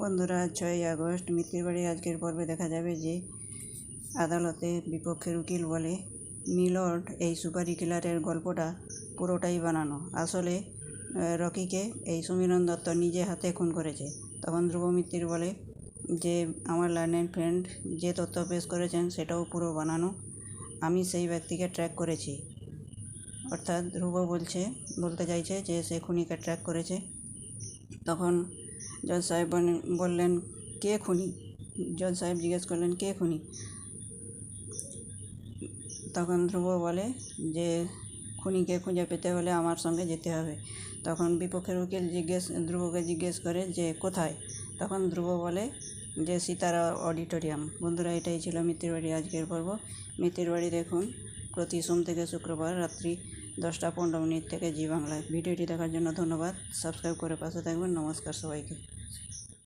বন্ধুরা ছয়ই আগস্ট মিত্তির বাড়ি আজকের পর্বে দেখা যাবে যে আদালতে বিপক্ষের উকিল বলে, মিলর্ড, এই সুপারি কিলারের গল্পটা পুরোটাই বানানো। আসলে রকিকে এই সমীরণ দত্ত নিজে হাতে খুন করেছে। তখন ধ্রুব মিত্তির বলে, যে আমার লার্নেন ফ্রেন্ড যে তথ্য পেশ করেছেন সেটাও পুরো বানানো। আমি সেই ব্যক্তিকে ট্র্যাক করেছি। অর্থাৎ ধ্রুব বলছে, বলতে চাইছে যে সে খুনিকে ট্র্যাক করেছে। তখন জজ সাহেব বললেন, কে খুনি? জজ সাহেব জিজ্ঞেস করলেন, কে খুনি? তখন ধ্রুব বলে, যে খুনিকে খুঁজে পেতে হলে আমার সঙ্গে যেতে হবে। তখন বিপক্ষের উকিল জিজ্ঞেস, ধ্রুবকে জিজ্ঞেস করে, যে কোথায়? তখন ধ্রুব বলে, যে সীতারা অডিটোরিয়াম। বন্ধুরা, এটাই ছিল মিত্তির বাড়ি আজকের পর্ব। মিত্তির বাড়ি দেখুন প্রতি সোম থেকে শুক্রবার রাত্রি দশটা পনেরো মিনিট থেকে জি বাংলায়। ভিডিওটি দেখার জন্য ধন্যবাদ। সাবস্ক্রাইব করে পাশে থাকবেন। নমস্কার সবাইকে।